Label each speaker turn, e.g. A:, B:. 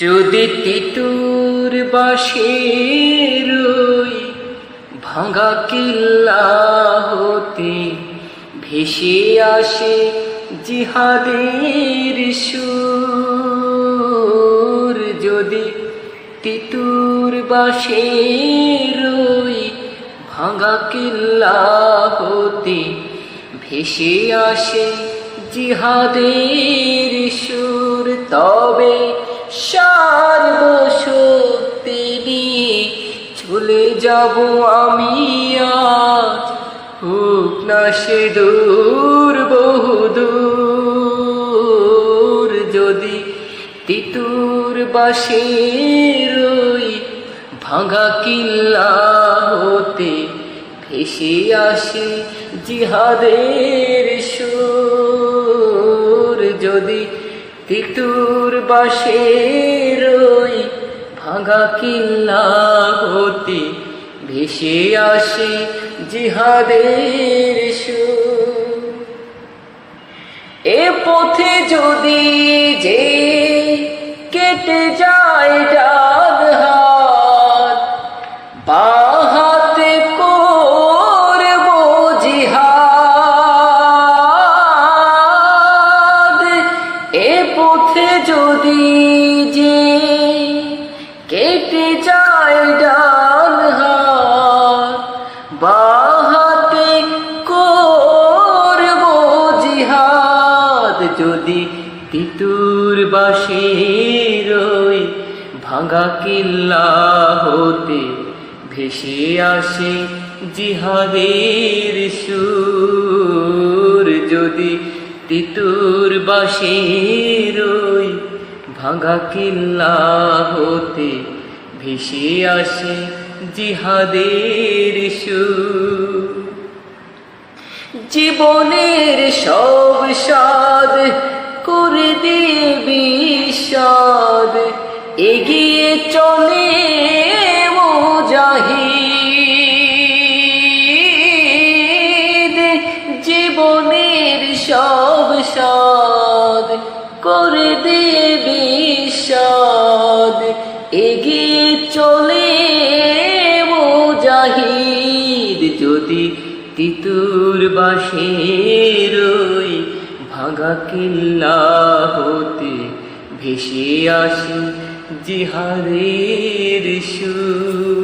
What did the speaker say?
A: যদি তিতুর বাসের ওই ভাঙা কিল্লা হতে ভেসে আসে জিহাদের সুর, যদি তিতুর বাসের ওই ভাঙা কিল্লা হতে ভেসে আসে জিহাদের সুর, তবে সার্বশক্তি যাব আমি আজ। হোক না সে দূর বহুদূর যদি তিতুর বাসের ওই ভাঙা কিল্লা হতে ভেসে আসে জিহাদের সুর। যদি তিতুর বাসের ওই ভাঙা কিল্লা হতে ভেসে আসে জিহাদের এ পথে যদি যে কেটে যায় ডান হাত, বাহাতে করব জিহাদ। এ পথে যদি যে কেটে যায় ডান তিতুর বাসের ওই ভাঙা কিল্লা হতে ভেসে আসে জিহাদের সুর। যদি তিতুর বাসের ওই ভাঙা কিল্লা হতে ভেসে আসে জিহাদের সুর। জীবনের সব বিষাদ এগিয়ে চলে মুজাহিদ। জীবনের সব সদ করে দিয়ে বিষাদ এগিয়ে চলে মুজাহিদ। যদি তিতুর বাসের ওই ভাঙা কিল্লা হতে ভেসে আসে জিহারের সুর।